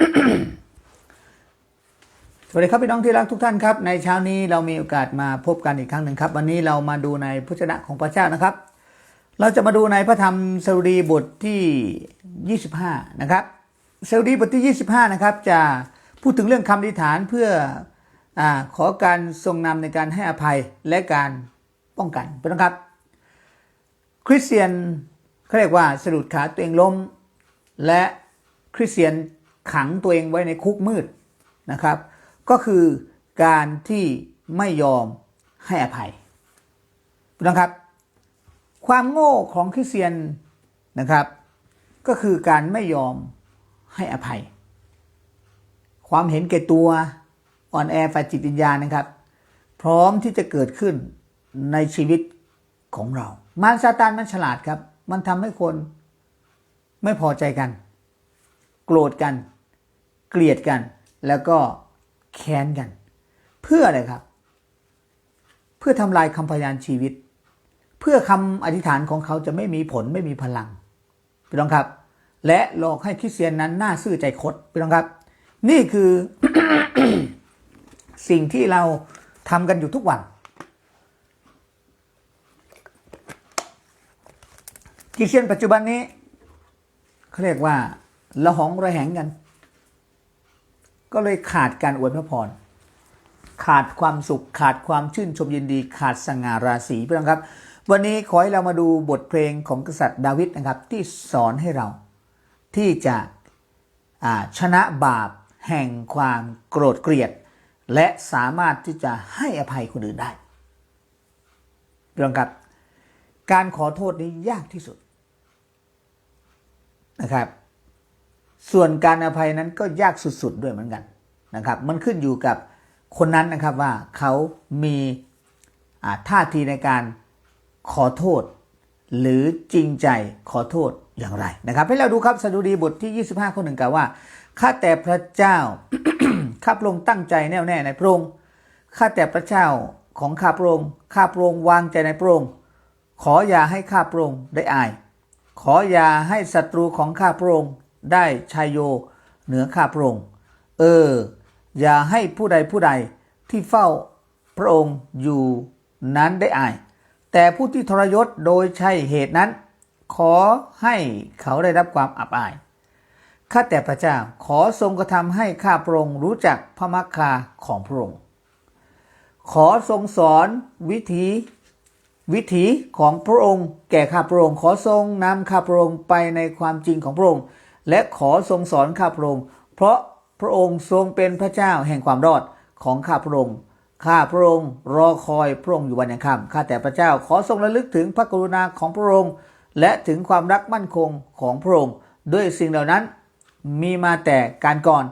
สวัสดีครับพี่น้องที่รักทุกท่านครับ ในเช้านี้เรามีโอกาสมาพบกันอีกครั้งหนึ่งครับ วันนี้เรามาดูในพระชนะของพระเจ้านะครับ เราจะมาดูในพระธรรมสดุดีบทที่ 25 นะครับสดุดีบทที่ 25 นะครับ จะพูดถึงเรื่องคำอธิษฐานเพื่ออขอการทรงนำในการให้อภัยและการป้องกันเป็นต้นครับ คริสเตียนเขาเรียกว่าสะดุดขาตัวเองล้ม และคริสเตียน ขังตัวเองไว้ในคุกมืดนะครับ ก็คือการที่ไม่ยอมให้อภัยน้องครับ ความโง่ของคริสเตียนนะครับ ก็คือการไม่ยอมให้อภัย ความเห็นแก่ตัวอ่อนแอฝ่ายจิตวิญญาณนะครับ พร้อมที่จะเกิดขึ้นในชีวิตของเรา มารซาตานมันฉลาดครับ มันทำให้คนไม่พอใจกัน โกรธกัน เกลียดกัน แล้วก็แค้นกัน เพื่ออะไรครับ เพื่อทำลายคำพยานชีวิต เพื่อคำอธิษฐานของเขาจะไม่มีผลไม่มีพลังพี่น้องครับ และหลอกให้คริสเตียนนั้นน่าซื่อใจคดพี่น้องครับ นี่คือสิ่งที่เราทำกันอยู่ทุกวัน คริสเตียนปัจจุบันนี้เขาเรียกว่าละหองระแหงกัน ก็เลยขาดการอวยพระพร ขาดความสุข ขาดความชื่นชมยินดี ขาดสง่าราศีพี่น้องครับ วันนี้ขอให้เรามาดูบทเพลงของกษัตริย์ดาวิดนะครับ ที่สอนให้เรา ที่จะชนะบาปแห่งความโกรธเกลียด และสามารถที่จะให้อภัยคนอื่นได้พี่น้องครับ การขอโทษนี้ยากที่สุดนะครับ ส่วนการอภัยนั้นก็ยากสุดๆด้วยเหมือนกันนะครับ มันขึ้นอยู่กับคนนั้นนะครับว่าเขามีท่าทีในการขอโทษ หรือจริงใจขอโทษอย่างไรนะครับ ให้เราดูครับสดุดีบทที่ 25 ข้อหนึ่งกล่าวว่าข้าแต่พระเจ้าข้าพระองค์ตั้งใจแน่วแน่ในพระองค์ข้าแต่พระเจ้าของข้าพระองค์ข้าพระองค์วางใจในพระองค์ขออย่าให้ข้าพระองค์ได้อาย ขออย่าให้ศัตรูของข้าพระองค์ ได้ชายโยเหนือข้าพระองค์ เออ อย่าให้ผู้ใดผู้ใดที่เฝ้าพระองค์อยู่นั้นได้อาย แต่ผู้ที่ทรยศโดยใช่เหตุนั้น ขอให้เขาได้รับความอับอาย ข้าแต่พระเจ้าขอทรงกระทำให้ข้าพระองค์รู้จักพระมักคาของพระองค์ ขอทรงสอนวิธีวิถีของพระองค์แก่ข้าพระองค์ขอทรงนำข้าพระองค์ไปในความจริงของพระองค์ และขอทรงสอนข้าพระองค์ เพราะพระองค์ทรงเป็นพระเจ้าแห่งความรอดของข้าพระองค์ ข้าพระองค์รอคอยพระองค์อยู่วันยังค่ำข้าแต่พระเจ้าขอทรงระลึกถึงพระกรุณาของพระองค์ และถึงความรักมั่นคงของพระองค์ ด้วยสิ่งเหล่านั้นมีมาแต่การก่อน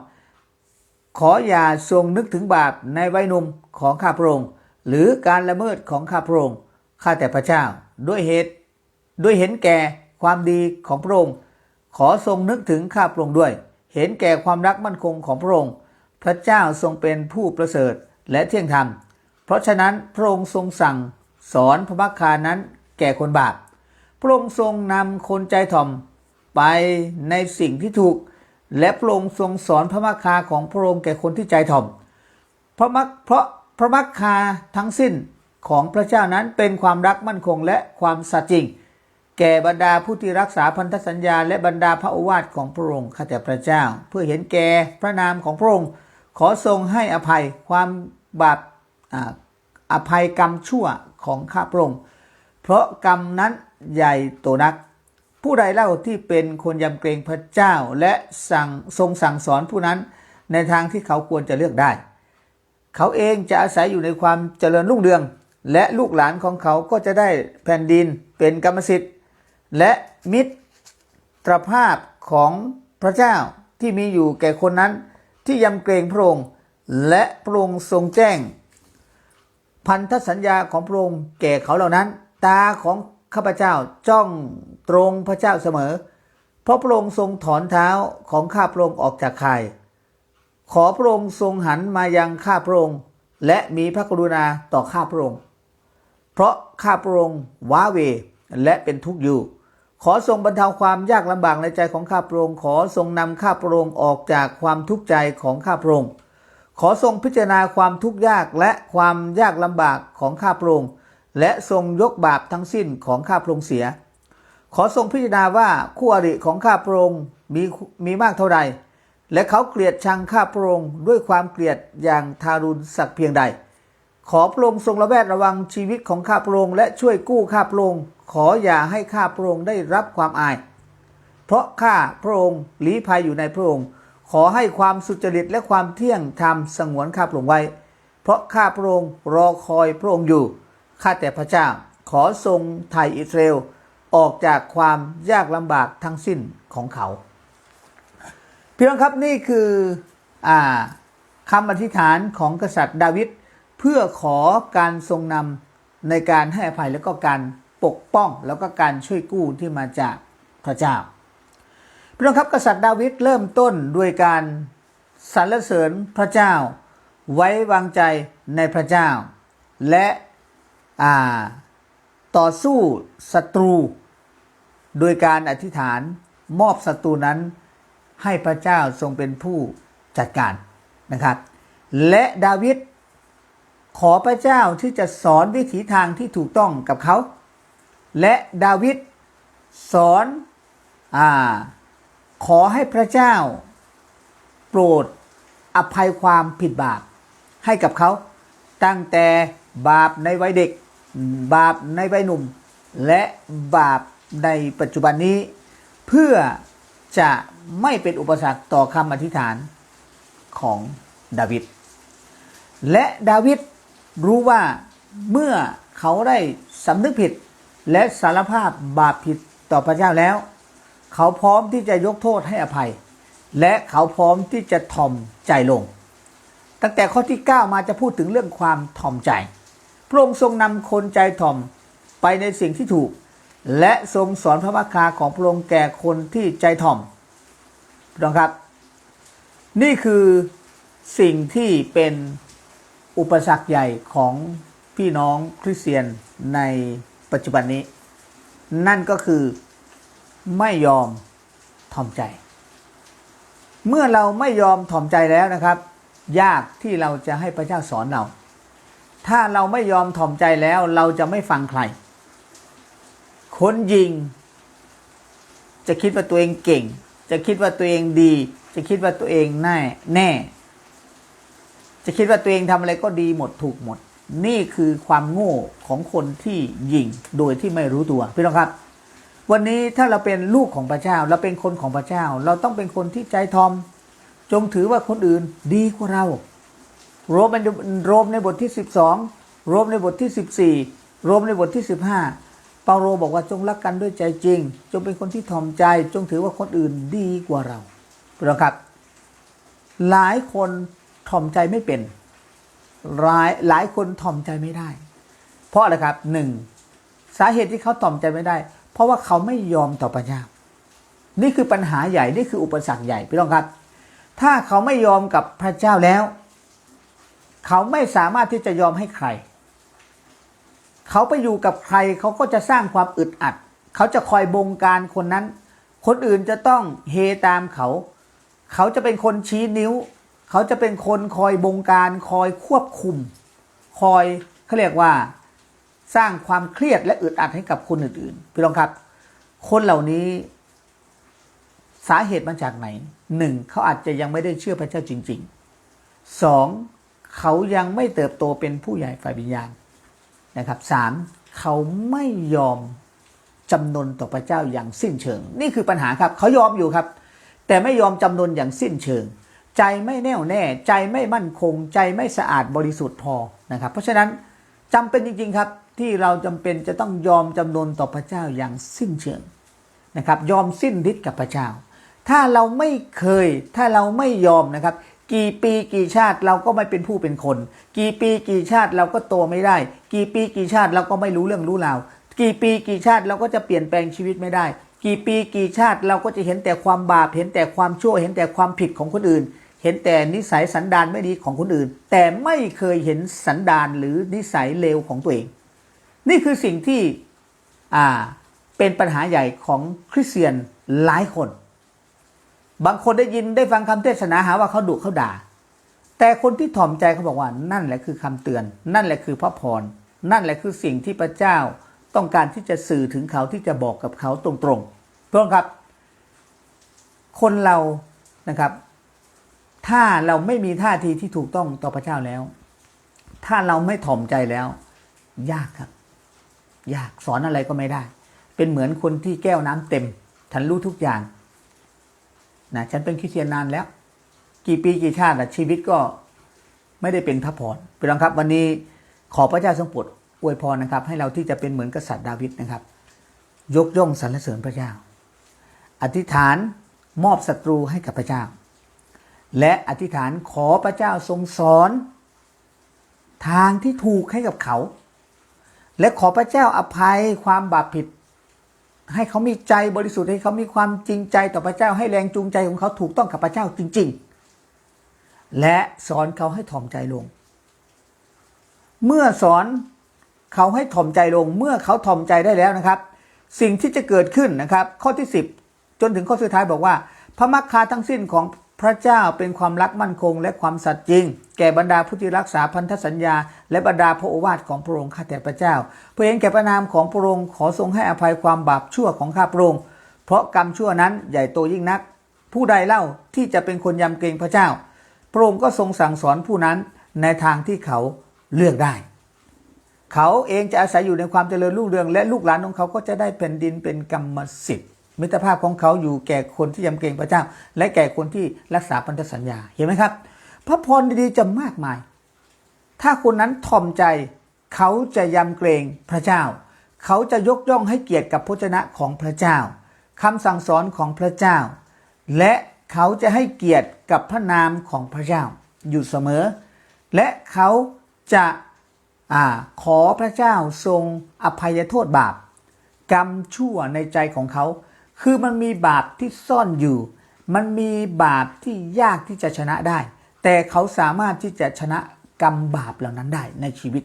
ขออย่าทรงนึกถึงบาปในวัยหนุ่มของข้าพระองค์ หรือการละเมิดของข้าพระองค์ ข้าแต่พระเจ้าด้วยเหตุ ด้วยเห็นแก่ความดีของพระองค์ ขอทรงนึกถึงข้าพระองค์ด้วย เห็นแก่ความรักมั่นคงของพระองค์ พระเจ้าทรงเป็นผู้ประเสริฐและเที่ยงธรรม เพราะฉะนั้นพระองค์ทรงสั่งสอนพระมักคานั้นแก่คนบาป พระองค์ทรงนำคนใจถ่อมไปในสิ่งที่ถูก และพระองค์ทรงสอนพระมักคาของพระองค์แก่คนที่ใจถ่อมเพราะมักเพราะพระมักคาทั้งสิ้นของพระเจ้านั้นเป็นความรักมั่นคงและความสัตย์จริง แก่บรรดาผู้ที่รักษาพันธสัญญา และบรรดาพระโอวาทของพระองค์ข้าแต่พระเจ้า เพื่อเห็นแก่พระนามของพระองค์ ขอทรงให้อภัยความบาปออภัยกรรมชั่วของข้าพระองค์ เพราะกรรมนั้นใหญ่โตนัก ผู้ใดเล่าที่เป็นคนยำเกรงพระเจ้าและสั่งทรงสั่งสอนผู้นั้นในทางที่เขาควรจะเลือกได้ เขาเองจะอาศัยอยู่ในความเจริญรุ่งเรือง และลูกหลานของเขาก็จะได้แผ่นดินเป็นกรรมสิทธิ์ และมิตรภาพของพระเจ้าที่มีอยู่แก่คนนั้นที่ยำเกรงพระองค์ และพระองค์ทรงแจ้ง พันธสัญญาของพระองค์แก่เขาเหล่านั้น ตาของข้าพเจ้าจ้องตรงพระเจ้าเสมอ เพราะพระองค์ทรงถอนเท้าของข้าพระองค์ออกจากข่าย ขอพระองค์ทรงหันมายังข้าพระองค์ และมีพระกรุณาต่อข้าพระองค์ เพราะข้าพระองค์ว้าเวและเป็นทุกข์อยู่ ขอทรงบรรเทาความยากลำบากในใจของข้าพระองค์ขอทรงนำข้าพระองค์ออกจากความทุกข์ใจของข้าพระองค์ขอทรงพิจารณาความทุกข์ยากและความยากลำบากของข้าพระองค์และทรงยกบาปทั้งสิ้นของข้าพระองค์เสีย ขอทรงพิจารณาว่าคู่อริของข้าพระองค์มีมีมากเท่าใด และเขาเกลียดชังข้าพระองค์ด้วยความเกลียดอย่างทารุณสักเพียงใด ขอพระองค์ทรงระแวดระวังชีวิตของข้าพระองค์และช่วยกู้ข้าพระองค์ ขออย่าให้ข้าพระองค์ได้รับความอาย เพราะข้าพระองค์หลีภัยอยู่ในพระองค์ ขอให้ความสุจริตและความเที่ยงธรรมสงวนข้าพระองค์ไว้ เพราะข้าพระองค์รอคอยพระองค์อยู่ ข้าแต่พระเจ้า ขอทรงไถ่อิสราเอลออกจากความยากลำบากทั้งสิ้นของเขา พี่น้องครับนี่คืออาคำอธิษฐานของกษัตริย์ดาวิดเพื่อขอการทรงนำในการให้อภัยแล้วก็การ ปกป้องแล้วก็การช่วยกู้ที่มาจากพระเจ้าพี่น้องครับกษัตริย์ดาวิดเริ่มต้นด้วยการสรรเสริญพระเจ้า ไว้วางใจในพระเจ้า และาต่อสู้ศัตรู โดยการอธิษฐานมอบศัตรูนั้นให้พระเจ้าทรงเป็นผู้จัดการนะครับ และดาวิดขอพระเจ้าที่จะสอนวิถีทางที่ถูกต้องกับเขา และดาวิดสอนอาขอให้พระเจ้า โปรดอภัยความผิดบาป ให้กับเขา ตั้งแต่บาปในวัยเด็ก บาปในวัยหนุ่ม และบาปในปัจจุบันนี้ เพื่อจะไม่เป็นอุปสรรคต่อคำอธิษฐานของดาวิดและดาวิดรู้ว่าเมื่อเขาได้สำนึกผิด และสารภาพบาปผิดต่อพระเจ้าแล้ว เขาพร้อมที่จะยกโทษให้อภัย และเขาพร้อมที่จะถ่อมใจลง ตั้งแต่ข้อที่ 9 มาจะพูดถึงเรื่องความถ่อมใจพระองค์ทรงนำคนใจถ่อมไปในสิ่งที่ถูก และทรงสอนพระวคาของพระองค์แก่คนที่ใจถ่อมพี่น้องครับ นี่คือสิ่งที่เป็นอุปสรรคใหญ่ของพี่น้องคริสเตียนใน ปัจจุบันนี้ นั่นก็คือไม่ยอมถ่อมใจ เมื่อเราไม่ยอมถ่อมใจแล้วนะครับ ยากที่เราจะให้พระเจ้าสอนเรา ถ้าเราไม่ยอมถ่อมใจแล้วเราจะไม่ฟังใคร คนยิง จะคิดว่าตัวเองเก่ง จะคิดว่าตัวเองดี จะคิดว่าตัวเองแน่แน่ จะคิดว่าตัวเองทำอะไรก็ดีหมดถูกหมด นี่คือความโง่ของคนที่ยิงโดยที่ไม่รู้ตัวพี่น้องครับ วันนี้ถ้าเราเป็นลูกของพระเจ้า เราเป็นคนของพระเจ้า เราต้องเป็นคนที่ใจทอม จงถือว่าคนอื่นดีกว่าเรา โรมในโรมในบทที่ 12 โรมในบทที่ 14 โรมในบทที่ 15 เปาโลบอกว่าจงรักกันด้วยใจจริง จงเป็นคนที่ถ่อมใจ จงถือว่าคนอื่นดีกว่าเราพี่น้องครับ หลายคนถ่อมใจไม่เป็น หลายหลายคนถ่อมใจไม่ได้ เพราะอะไรครับหนึ่งสาเหตุที่เขาถ่อมใจไม่ได้ เพราะว่าเขาไม่ยอมต่อพระเจ้านี่คือปัญหาใหญ่นี่คืออุปสรรคใหญ่พี่น้องครับ ถ้าเขาไม่ยอมกับพระเจ้าแล้ว เขาไม่สามารถที่จะยอมให้ใคร เขาไปอยู่กับใครเขาก็จะสร้างความอึดอัด เขาจะคอยบงการคนนั้น คนอื่นจะต้องเฮตามเขา เขาจะเป็นคนชี้นิ้ว เขาจะเป็นคนคอยบงการคอยควบคุม คอยเขาเรียกว่าสร้างความเครียดและอึดอัดให้กับคนอื่นๆพี่น้องครับ คนเหล่านี้สาเหตุมาจากไหนหนึ่งเขาอาจจะยังไม่ได้เชื่อพระเจ้าจริงๆสองเขายังไม่เติบโตเป็นผู้ใหญ่ฝ่ายวิญญาณนะครับสามเขาไม่ยอมจำนนต่อพระเจ้าอย่างสิ้นเชิง นี่คือปัญหาครับ เขายอมอยู่ครับ แต่ไม่ยอมจำนนอย่างสิ้นเชิง ใจไม่แน่วแน่ ใจไม่มั่นคง ใจไม่สะอาดบริสุทธิ์พอนะครับ เพราะฉะนั้นจำเป็นจริง ๆ ครับที่เราจำเป็นจะต้องยอมจำนนต่อพระเจ้าอย่างสิ้นเชิงนะครับ ยอมสิ้นฤทธิ์กับพระเจ้า ถ้าเราไม่เคย ถ้าเราไม่ยอมนะครับ กี่ปีกี่ชาติเราก็ไม่เป็นผู้เป็นคน กี่ปีกี่ชาติเราก็โตไม่ได้ กี่ปีกี่ชาติเราก็ไม่รู้เรื่องรู้ราวกี่ปีกี่ชาติเราก็จะเปลี่ยนแปลงชีวิตไม่ได้ กี่ปีกี่ชาติเราก็จะเห็นแต่ความบาป เห็นแต่ความชั่ว เห็นแต่ความผิดของคนอื่น เห็นแต่นิสัยสันดานไม่ดีของคนอื่น แต่ไม่เคยเห็นสันดานหรือนิสัยเลวของตัวเอง นี่คือสิ่งที่อ่าเป็นปัญหาใหญ่ของคริสเตียนหลายคน บางคนได้ยินได้ฟังคำเทศนาหาว่าเขาดุเขาด่า แต่คนที่ถ่อมใจเขาบอกว่านั่นแหละคือคำเตือน นั่นแหละคือพระพรนั่นแหละคือสิ่งที่พระเจ้า ต้องการที่จะสื่อถึงเขาที่จะบอกกับเขาตรงๆเพื่อนครับ คนเรานะครับ ถ้าเราไม่มีท่าทีที่ถูกต้องต่อพระเจ้าแล้ว ถ้าเราไม่ถ่อมใจแล้ว ยากครับ ยากสอนอะไรก็ไม่ได้ เป็นเหมือนคนที่แก้วน้ำเต็ม ฉันรู้ทุกอย่างนะฉันเป็นคริสเตียนนานแล้ว กี่ปีกี่ชาติชีวิตก็ไม่ได้เป็นพระพรพี่น้องครับ วันนี้ขอพระเจ้าทรงโปรด อวยพรนะครับ ให้เราที่จะเป็นเหมือนกษัตริย์ดาวิดนะครับ ยกย่องสรรเสริญพระเจ้า อธิษฐานมอบศัตรูให้กับพระเจ้า และอธิษฐานขอพระเจ้าทรงสอน ทางที่ถูกให้กับเขา และขอพระเจ้าอภัยความบาปผิด ให้เขามีใจบริสุทธิ์ให้เขามีความจริงใจต่อพระเจ้าให้แรงจูงใจของเขาถูกต้องกับพระเจ้าจริง ๆ และสอนเขาให้ถ่อมใจลง เมื่อสอน เขาให้ถ่อมใจลงเมื่อเขาถ่อมใจได้แล้วนะครับ สิ่งที่จะเกิดขึ้นนะครับ ข้อที่ 10 จนถึงข้อสุดท้ายบอกว่า พระมักคาทั้งสิ้นของพระเจ้าเป็นความรักมั่นคง และความสัตย์จริง แก่บรรดาผู้ที่รักษาพันธสัญญา และบรรดาพระโอวาทของพระองค์ข้าแต่พระเจ้าเพื่อเห็นแก่ประนามของพระองค์ขอทรงให้อภัยความบาปชั่วของข้าพระองค์เพราะกรรมชั่วนั้นใหญ่โตยิ่งนัก ผู้ใดเล่าที่จะเป็นคนยำเกรงพระเจ้า พระองค์ก็ทรงสั่งสอนผู้นั้นในทางที่เขาเลือกได้ เขาเองจะอาศัยอยู่ในความเจริญรุ่งเรือง และลูกหลานของเขาก็จะได้แผ่นดินเป็นกรรมสิทธิ์มิตรภาพของเขาอยู่แก่คนที่ยำเกรงพระเจ้า และแก่คนที่รักษาพันธสัญญาเห็นไหมครับ พระพรดีๆจะมากมาย ถ้าคนนั้นถ่อมใจเขาจะยำเกรงพระเจ้า เขาจะยกย่องให้เกียรติกับพระเจ้าของพระเจ้าคำสั่งสอนของพระเจ้า และเขาจะให้เกียรติกับพระนามของพระเจ้าอยู่เสมอ และเขาจะ อขอพระเจ้าทรงอภัยโทษบาป กรรมชั่วในใจของเขา คือมันมีบาปที่ซ่อนอยู่ มันมีบาปที่ยากที่จะชนะได้ แต่เขาสามารถที่จะชนะกรรมบาปเหล่านั้นได้ในชีวิต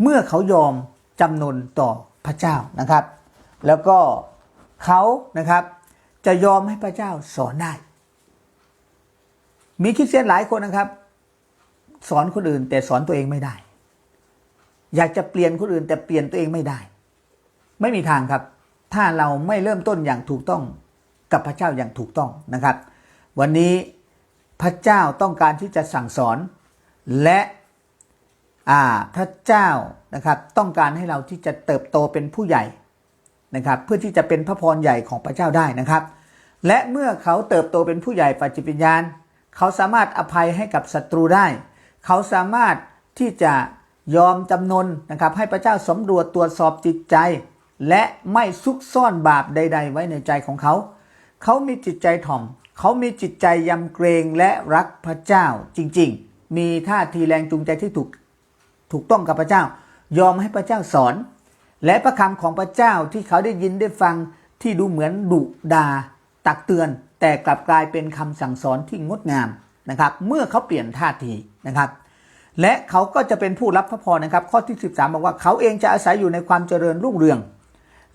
เมื่อเขายอมจำนนต่อพระเจ้านะครับ แล้วก็เขานะครับจะยอมให้พระเจ้าสอนได้ มีคริสเตียนหลายคนนะครับ สอนคนอื่นแต่สอนตัวเองไม่ได้ อยากจะเปลี่ยนคนอื่นแต่เปลี่ยนตัวเองไม่ได้ ไม่มีทางครับ ถ้าเราไม่เริ่มต้นอย่างถูกต้องกับพระเจ้าอย่างถูกต้องนะครับ วันนี้พระเจ้าต้องการที่จะสั่งสอน และอ่าพระเจ้านะครับต้องการให้เราที่จะเติบโตเป็นผู้ใหญ่นะครับ เพื่อที่จะเป็นพระพรใหญ่ของพระเจ้าได้นะครับ และเมื่อเขาเติบโตเป็นผู้ใหญ่ปัจจิตวิญญาณ เขาสามารถอภัยให้กับศัตรูได้ เขาสามารถที่จะ ยอมจำนนนะครับให้พระเจ้าสำรวจตรวจสอบจิตใจ และไม่ซุกซ่อนบาปใด ๆ ไว้ในใจของเขา เขามีจิตใจถ่อม เขามีจิตใจยำเกรงและรักพระเจ้าจริง ๆ มีท่าทีแรงจูงใจที่ถูกถูกต้องกับพระเจ้า ยอมให้พระเจ้าสอน และพระคำของพระเจ้าที่เขาได้ยินได้ฟังที่ดูเหมือนดุดาตักเตือน แต่กลับกลายเป็นคำสั่งสอนที่งดงามนะครับ เมื่อเขาเปลี่ยนท่าทีนะครับ และเขาก็จะเป็นผู้รับพระพรนะครับ ข้อที่ 13 บอกว่าเขาเองจะอาศัยอยู่ในความเจริญรุ่งเรือง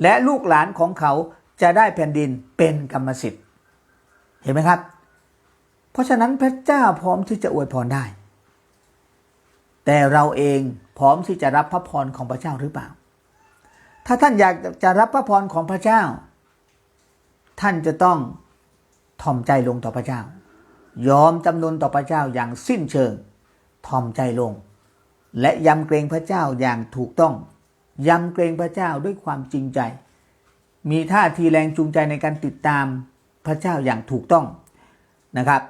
และลูกหลานของเขาจะได้แผ่นดินเป็นกรรมสิทธิ์ เห็นไหมครับ เพราะฉะนั้นพระเจ้าพร้อมที่จะอวยพรได้ แต่เราเองพร้อมที่จะรับพระพรของพระเจ้าหรือเปล่า ถ้าท่านอยากจะรับพระพรของพระเจ้า ท่านจะต้องถ่อมใจลงต่อพระเจ้า ยอมจำนนต่อพระเจ้าอย่างสิ้นเชิง ถ่อมใจลง และยำเกรงพระเจ้าอย่างถูกต้องยำเกรงพระเจ้าด้วยความจริงใจ มีท่าทีแรงจูงใจในการติดตามพระเจ้าอย่างถูกต้องนะครับ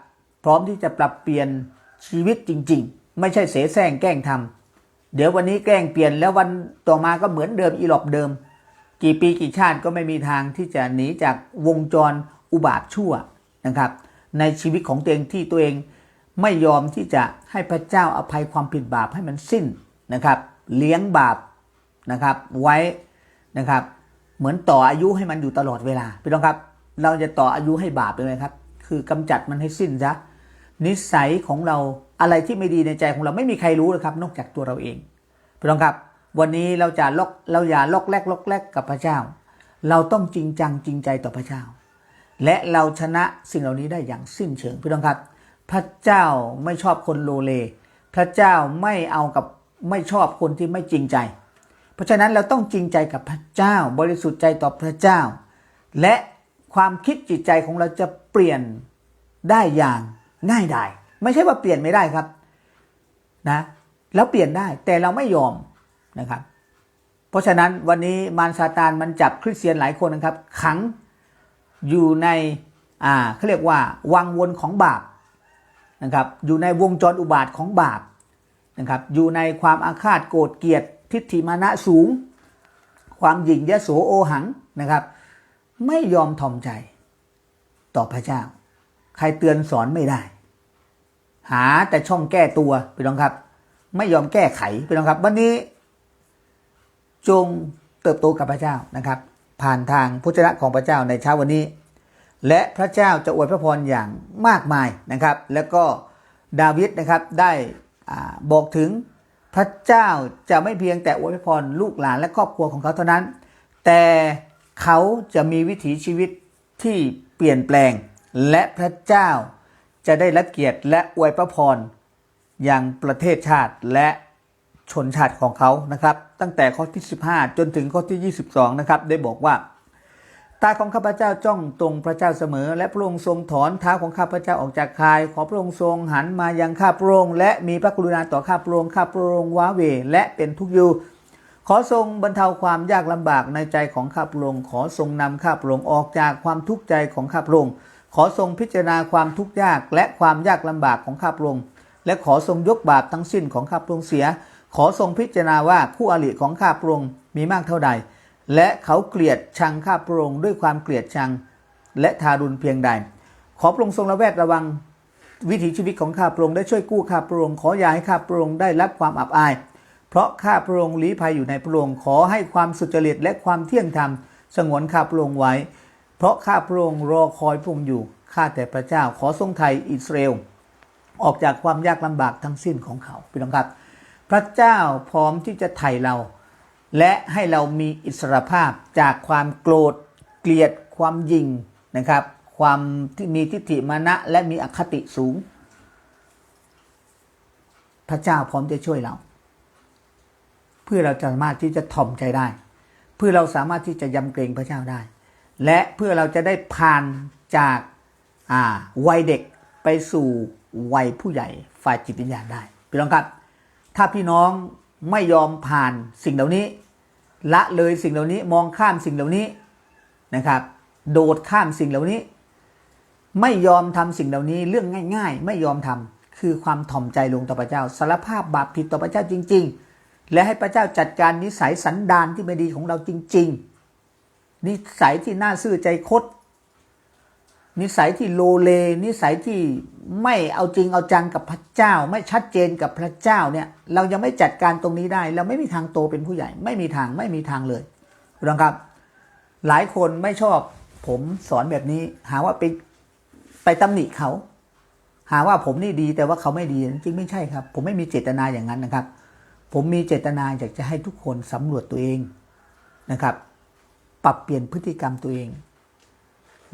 พร้อมที่จะปรับเปลี่ยนชีวิตจริง ๆ ไม่ใช่เสแสร้งแกล้งทำเดี๋ยววันนี้แกล้งเปลี่ยนแล้ววันต่อมาก็เหมือนเดิมอีหลอบเดิม กี่ปีกี่ชาติก็ไม่มีทางที่จะหนีจากวงจรอุบาทชั่วนะครับ ในชีวิตของตัวเองที่ตัวเอง ไม่ยอมที่จะให้พระเจ้าอภัยความผิดบาปให้มันสิ้นนะครับ เลี้ยงบาปนะครับไว้นะครับ เหมือนต่ออายุให้มันอยู่ตลอดเวลาพี่น้องครับ เราจะต่ออายุให้บาปไปไหมครับ คือกำจัดมันให้สิ้นซะนิสัยของเราอะไรที่ไม่ดีในใจของเราไม่มีใครรู้เลยครับ นอกจากตัวเราเองพี่น้องครับ วันนี้เราจะลอกเราอย่าลอกแลกลอกแลกกับพระเจ้า เราต้องจริงจังจริงใจต่อพระเจ้า และเราชนะสิ่งเหล่านี้ได้อย่างสิ้นเชิงพี่น้องครับ พระเจ้าไม่ชอบคนโลเล พระเจ้าไม่เอากับไม่ชอบคนที่ไม่จริงใจ เพราะฉะนั้นเราต้องจริงใจกับพระเจ้า บริสุทธิ์ใจต่อพระเจ้า และความคิดจิตใจของเราจะเปลี่ยนได้อย่างง่ายดายไม่ใช่ว่าเปลี่ยนไม่ได้ครับนะแล้วเปลี่ยนได้แต่เราไม่ยอมนะครับ เพราะฉะนั้นวันนี้มารซาตานมันจับคริสเตียนหลายคนนะครับ ขังอยู่ในอ่าเขาเรียกว่าวังวนของบาป นะครับอยู่ในวงจรอุบาทของบาปนะครับอยู่ในความอาฆาตโกรธเกลียดทิฏฐิมานะสูง ความหยิ่งยโสโอหังนะครับ ไม่ยอมทอมใจต่อพระเจ้า ใครเตือนสอนไม่ได้ หาแต่ช่องแก้ตัวพี่น้องครับ ไม่ยอมแก้ไขพี่น้องครับ วันนี้ จงเติบโตกับพระเจ้านะครับ ผ่านทางพุทธะของพระเจ้าในเช้าวันนี้ และพระเจ้าจะอวยพระพรอย่างมากมายนะครับ แล้วก็ดาวิดนะครับได้บอกถึงพระเจ้าจะไม่เพียงแต่อวยพระพรลูกหลานและครอบครัวของเขาเท่านั้น แต่เขาจะมีวิถีชีวิตที่เปลี่ยนแปลง และพระเจ้าจะได้รับเกียรติและอวยพระพรอย่างประเทศชาติและชนชาติของเขานะครับ ตั้งแต่ข้อที่ 15 จนถึงข้อที่ 22 นะครับ ได้บอกว่า ตาของข้าพเจ้าจ้องตรงพระเจ้าเสมอ และพระองค์ทรงถอนเท้าของข้าพเจ้าออกจากคาย ขอพระองค์ทรงหันมายังข้าพระองค์และมีพระกรุณาต่อข้าพระองค์ข้าพระองค์ว้าเวและเป็นทุกข์อยู่ขอทรงบรรเทาความยากลำบากในใจของข้าพระองค์ขอทรงนำข้าพระองค์ออกจากความทุกข์ใจของข้าพระองค์ขอทรงพิจารณาความทุกข์ยากและความยากลำบากของข้าพระองค์และขอทรงยกบาปทั้งสิ้นของข้าพระองค์เสีย ขอทรงพิจารณาว่าคู่อริของข้าพระองค์มีมากเท่าใด และเขาเกลียดชังข้าพระองค์ด้วยความเกลียดชังและทารุณเพียงใด ขอพระองค์ทรงระแวดระวังวิถีชีวิตของข้าพระองค์ได้ช่วยกู้ข้าพระองค์ขออย่าให้ข้าพระองค์ได้รับความอับอาย เพราะข้าพระองค์ลี้ภัยอยู่ในพระองค์ขอให้ความสุจริตและความเที่ยงธรรมสงวนข้าพระองค์ไว้ เพราะข้าพระองค์รอคอยพระองค์อยู่ข้าแต่พระเจ้าขอทรงไทยอิสราเอลออกจากความยากลำบากทั้งสิ้นของเขาพี่น้องครับ พระเจ้าพร้อมที่จะไถ่เรา และให้เรามีอิสรภาพจากความโกรธเกลียดความยิงนะครับ ความที่มีทิฏฐิมานะและมีอคติสูง พระเจ้าพร้อมจะช่วยเรา เพื่อเราจะสามารถที่จะถ่อมใจได้ เพื่อเราสามารถที่จะยำเกรงพระเจ้าได้ และเพื่อเราจะได้ผ่านจากาวัยเด็กไปสู่วัยผู้ใหญ่ฝ่ายจิตวิญญาณได้พี่น้องครับ ถ้าพี่น้อง ไม่ยอมผ่านสิ่งเหล่านี้ ละเลยสิ่งเหล่านี้มองข้ามสิ่งเหล่านี้นะครับ โดดข้ามสิ่งเหล่านี้ ไม่ยอมทำสิ่งเหล่านี้เรื่องง่าย ๆ ไม่ยอมทำคือความถ่อมใจลงต่อพระเจ้าสารภาพบาปผิดต่อพระเจ้าจริง ๆ และให้พระเจ้าจัดการนิสัยสันดานที่ไม่ดีของเราจริง ๆ นิสัยที่น่าซื่อใจคด นิสัยที่โลเล นิสัยที่ไม่เอาจริงเอาจังกับพระเจ้า ไม่ชัดเจนกับพระเจ้าเนี่ยเรายังไม่จัดการตรงนี้ได้ เราไม่มีทางโตเป็นผู้ใหญ่ ไม่มีทางไม่มีทางเลยนะครับ หลายคนไม่ชอบผมสอนแบบนี้ หาว่าไปไปตำหนิเขา หาว่าผมนี่ดีแต่ว่าเขาไม่ดีจริงไม่ใช่ครับ ผมไม่มีเจตนาอย่างนั้นนะครับ ผมมีเจตนาอยากจะให้ทุกคนสำรวจตัวเองนะครับ ปรับเปลี่ยนพฤติกรรมตัวเอง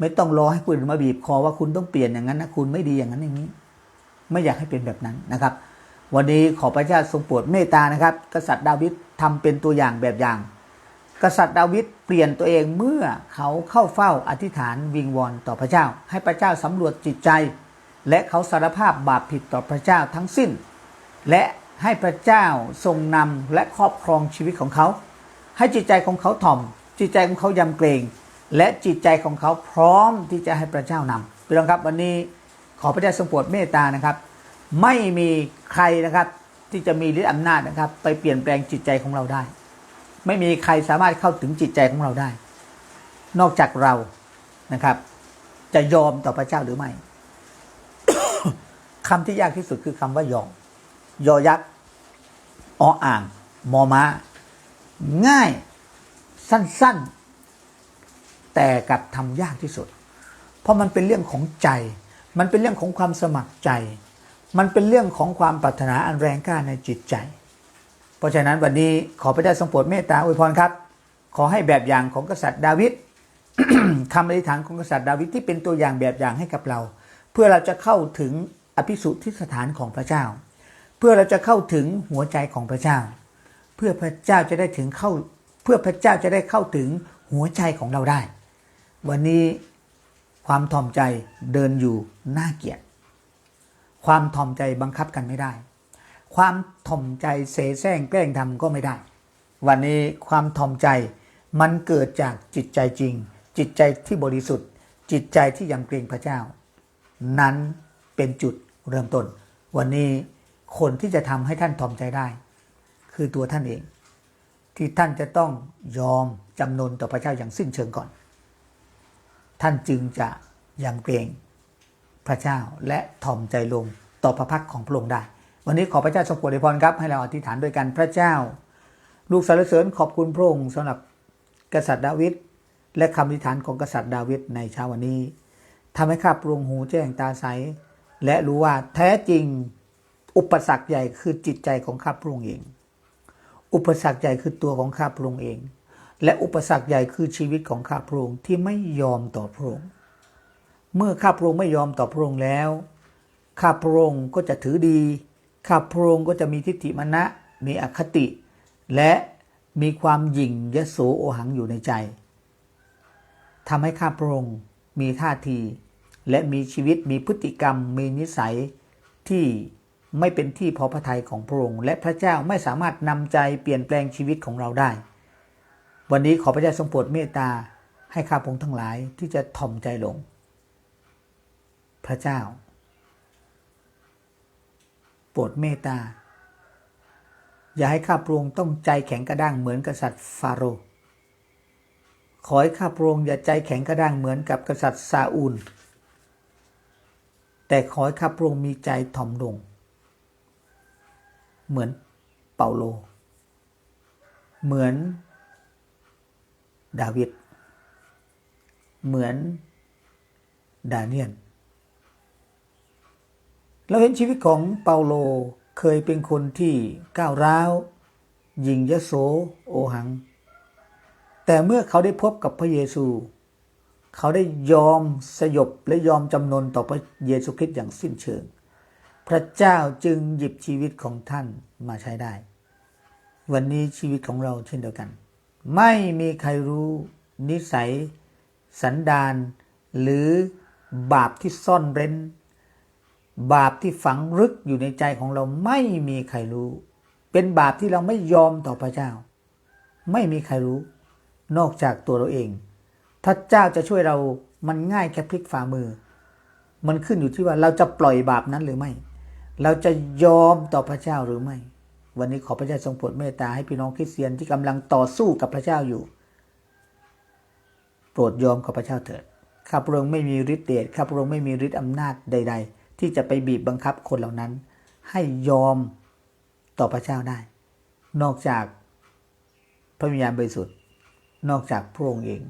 ไม่ต้องรอให้คนอื่นมาบีบคอว่าคุณต้องเปลี่ยนอย่างนั้นนะคุณไม่ดีอย่างนั้นอย่างนี้ ไม่อยากให้เป็นแบบนั้นนะครับ วันนี้ขอพระเจ้าทรงโปรดเมตตานะครับ กษัตริย์ดาวิดทำเป็นตัวอย่างแบบอย่าง กษัตริย์ดาวิดเปลี่ยนตัวเองเมื่อเขาเข้าเฝ้าอธิษฐานวิงวอนต่อพระเจ้า ให้พระเจ้าสำรวจจิตใจ และเขาสารภาพบาปผิดต่อพระเจ้าทั้งสิ้น และให้พระเจ้าทรงนำและครอบครองชีวิตของเขา ให้จิตใจของเขาถ่อม จิตใจของเขายำเกรง และจิตใจของเขาพร้อมที่จะให้พระเจ้านำพี่น้องครับวันนี้ขอพระเจ้าทรงโปรดเมตตานะครับ ไม่มีใครนะครับที่จะมีฤทธิ์อำนาจนะครับ ไปเปลี่ยนแปลงจิตใจของเราได้ ไม่มีใครสามารถเข้าถึงจิตใจของเราได้ นอกจากเรานะครับ จะยอมต่อพระเจ้าหรือไม่คำที่ยากที่สุดคือคำว่ายอมยอยักษ์ออ่าง มอม้า ง่าย สั้น ๆ แต่กับทำยากที่สุด เพราะมันเป็นเรื่องของใจ มันเป็นเรื่องของความสมัครใจ มันเป็นเรื่องของความปรารถนาอันแรงกล้าในจิตใจ เพราะฉะนั้นวันนี้ขอพระเจ้าทรงโปรดเมตตาอวยพรครับ ขอให้แบบอย่างของกษัตริย์ดาวิดคำอธิษฐานของกษัตริย์ดาวิดที่เป็นตัวอย่างแบบอย่างให้กับเรา เพื่อเราจะเข้าถึงอภิสุทธิสถานของพระเจ้า เพื่อเราจะเข้าถึงหัวใจของพระเจ้า เพื่อพระเจ้าจะได้ถึงเข้า เพื่อพระเจ้าจะได้เข้าถึงหัวใจของเราได้ วันนี้ความถ่อมใจเดินอยู่น่าเกลียดความถ่อมใจบังคับกันไม่ได้ ความถ่อมใจเสแสร้งแกล้งทำก็ไม่ได้ วันนี้ความถ่อมใจมันเกิดจากจิตใจจริง จิตใจที่บริสุทธิ์ จิตใจที่ยำเกรงพระเจ้า นั้นเป็นจุดเริ่มต้น วันนี้คนที่จะทำให้ท่านถ่อมใจได้ คือตัวท่านเอง ที่ท่านจะต้องยอมจำนนต่อพระเจ้าอย่างสิ้นเชิงก่อน ท่านจึงจะยำเกรงพระเจ้าและถ่อมใจลงต่อพระพักของพระองค์ได้ วันนี้ขอพระเจ้าทรงโปรดอวยพรครับ ให้เราอธิษฐานด้วยกันพระเจ้า ลูกสรรเสริญขอบคุณพระองค์สำหรับกษัตริย์ดาวิดและคำอธิษฐานของกษัตริย์ดาวิดในเช้าวันนี้ทำให้ข้าปรุงหูแจ้งตาใส และรู้ว่าแท้จริงอุปสรรคใหญ่คือจิตใจของข้าพระองค์เอง อุปสรรคใหญ่คือตัวของข้าพระองค์เอง และอุปสรรคใหญ่คือชีวิตของข้าพระองค์ที่ไม่ยอมต่อพระองค์เมื่อข้าพระองค์ไม่ยอมต่อพระองค์แล้ว ข้าพระองค์ก็จะถือดี ข้าพระองค์ก็จะมีทิฏฐิมานะมีอคติ และมีความหยิ่งยโสโอหังอยู่ในใจทำให้ข้าพระองค์มีท่าที และมีชีวิตมีพฤติกรรม มีนิสัยที่ไม่เป็นที่พอพระทัยของพระองค์ และพระเจ้าไม่สามารถนำใจเปลี่ยนแปลงชีวิตของเราได้ วันนี้ขอพระเจ้าทรงโปรดเมตตาให้ข้าพงค์ทั้งหลายที่จะถ่อมใจลง พระเจ้า โปรดเมตตา อย่าให้ข้าพระองค์ต้องใจแข็งกระด้างเหมือนกษัตริย์ฟาโรห์ขอให้ข้าพระองค์อย่าใจแข็งกระด้างเหมือนกับกษัตริย์ซาอูล แต่ขอให้ข้าพระองค์มีใจถ่อมลง เหมือนเปาโล เหมือน ดาวิด เหมือนดาเนียน เราเห็นชีวิตของเปาโลเคยเป็นคนที่ก้าวร้าวยิงยโสโอหัง แต่เมื่อเขาได้พบกับพระเยซู เขาได้ยอมสยบและยอมจำนนต่อพระเยซูคริสต์อย่างสิ้นเชิง พระเจ้าจึงหยิบชีวิตของท่านมาใช้ได้ วันนี้ชีวิตของเราเช่นเดียวกัน ไม่มีใครรู้นิสัย สันดานหรือบาปที่ซ่อนเร้น บาปที่ฝังลึกอยู่ในใจของเราไม่มีใครรู้ เป็นบาปที่เราไม่ยอมต่อพระเจ้า ไม่มีใครรู้ นอกจากตัวเราเอง ถ้าเจ้าจะช่วยเรามันง่ายแค่พลิกฝ่ามือ มันขึ้นอยู่ที่ว่าเราจะปล่อยบาปนั้นหรือไม่ เราจะยอมต่อพระเจ้าหรือไม่ วันนี้ขอพระเจ้าทรงโปรดเมตตาให้พี่น้องคริสเตียนที่กำลังต่อสู้กับพระเจ้าอยู่ โปรดยอมกับพระเจ้าเถิดข้าพระองค์ไม่มีฤทธิ์เดชข้าพระองค์ไม่มีฤทธิ์อำนาจใด ๆ ที่จะไปบีบบังคับคนเหล่านั้น ให้ยอมต่อพระเจ้าได้ นอกจากพระวิญญาณบริสุทธิ์ นอกจากพระองค์เอง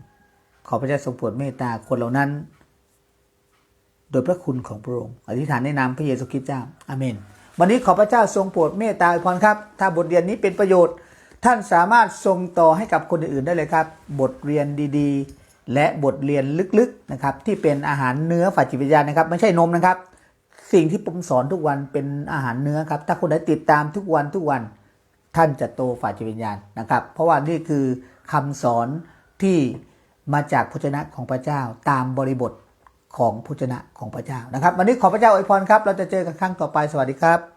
ขอพระเจ้าทรงโปรดเมตตาคนเหล่านั้น โดยพระคุณของพระองค์อธิษฐานในนามพระเยซูคริสต์เจ้าอาเมน วันนี้ขอพระเจ้าทรงโปรดเมตตาอวยพรครับ ถ้าบทเรียนนี้เป็นประโยชน์ ท่านสามารถส่งต่อให้กับคนอื่นๆได้เลยครับ บทเรียนดีๆ และบทเรียนลึกๆนะครับที่เป็นอาหารเนื้อฝ่ายจิตวิญญาณนะครับ ไม่ใช่นมนะครับ สิ่งที่ผมสอนทุกวันเป็นอาหารเนื้อครับ ถ้าคนไหนติดตามทุกวันทุกวันท่านจะโตฝ่ายจิตวิญญาณนะครับ เพราะว่านี่คือคำสอนที่มาจากพระเจ้าของพระเจ้าตามบริบท ของพระเจ้าของพระเจ้านะครับ วันนี้ขอพระเจ้าอวยพรครับ เราจะเจอกันครั้งต่อไปสวัสดีครับ